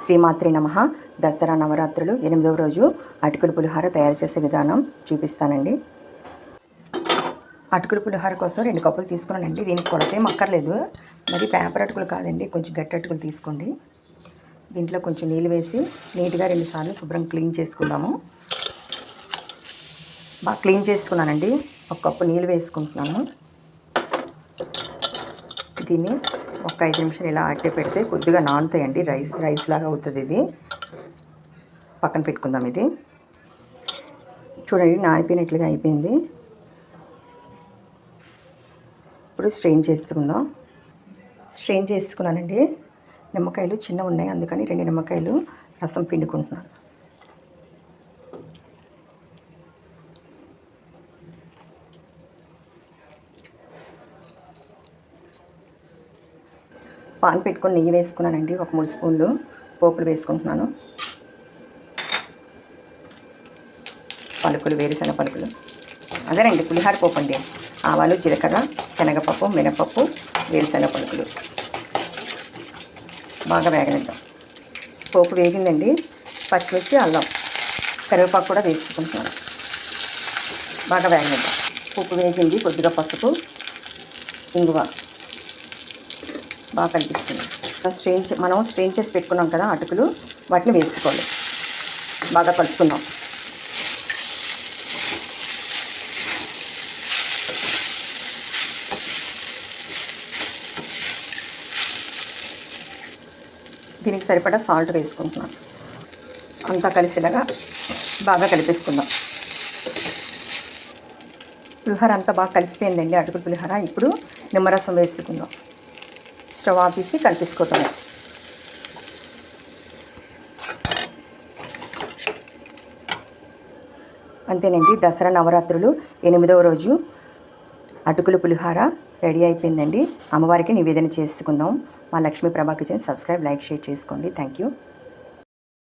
శ్రీమాత్రి నమ. దసరా నవరాత్రులు ఎనిమిదవ రోజు అటుకుల పులిహార తయారు చేసే విధానం చూపిస్తానండి. అటుకుల పులిహార కోసం రెండు కప్పులు తీసుకున్నానండి. దీనికి కొలతేం అక్కర్లేదు. మరి పేపర్ అటుకులు కాదండి. కొంచెం గట్టి అటుకులు తీసుకోండి. దీంట్లో కొంచెం నీళ్ళు వేసి నీట్గా రెండుసార్లు శుభ్రం క్లీన్ చేసుకుందాము. బాగా క్లీన్ చేసుకున్నానండి. ఒక కప్పు నీళ్ళు వేసుకుంటున్నాను. దీన్ని ఒక ఐదు నిమిషాలు ఇలా అట్టే పెడితే కొద్దిగా నానుతాయండి. రైస్ రైస్ లాగా అవుతుంది ఇది. పక్కన పెట్టుకుందాం ఇది. చూడండి నానిపోయినట్లుగా అయిపోయింది. ఇప్పుడు స్ట్రెయిన్ చేసుకుందాం. స్ట్రెయిన్ చేసుకున్నానండి. నిమ్మకాయలు చిన్నవి ఉన్నాయి అందుకని రెండు నిమ్మకాయలు రసం పిండుకుంటున్నాను. పాన్ పెట్టుకొని నెయ్యి వేసుకున్నానండి. ఒక మూడు స్పూన్లు పోపులు వేసుకుంటున్నాను. పలుకులు వేరుశనగ పలుకులు. అదేనండి పులిహార పోపు అండి. ఆవాలు జీలకర్ర శనగపప్పు మినపప్పు వేరుశనగ పలుకులు. బాగా వేగనిద్దాం. పోపు వేగిందండి. పచ్చిమిర్చి అల్లం కరివేపాకు కూడా వేసుకుంటున్నాను. బాగా వేగనిద్దాం. పోపు వేగింది కొద్దిగా పసుపు ఇంగువ. బాగా కనిపిస్తుంది. స్ట్రెయిన్ మనం స్ట్రెయిన్ చేసి పెట్టుకున్నాం కదా అటుకులు వాటిని వేసుకోవాలి. బాగా కలుపుకుందాం. దీనికి సరిపడా సాల్ట్ వేసుకుంటున్నాను అంతా కలిసేలాగా బాగా కలిపేసుకుందాం. పులిహోర అంతా బాగా కలిసిపోయిందండి అటుకుల పులిహోర. ఇప్పుడు నిమ్మరసం వేసుకుందాం. స్టవ్ ఆపేసి కలిపేసుకోవటమే అంతేనండి దసరా నవరాత్రులు ఎనిమిదవ రోజు. అటుకుల పులిహార రెడీ అయిపోయిందండి. అమ్మవారికి నివేదన చేసుకుందాం. మా Lakshmi Prabha kitchen subscribe like share చేసుకోండి. Thank you.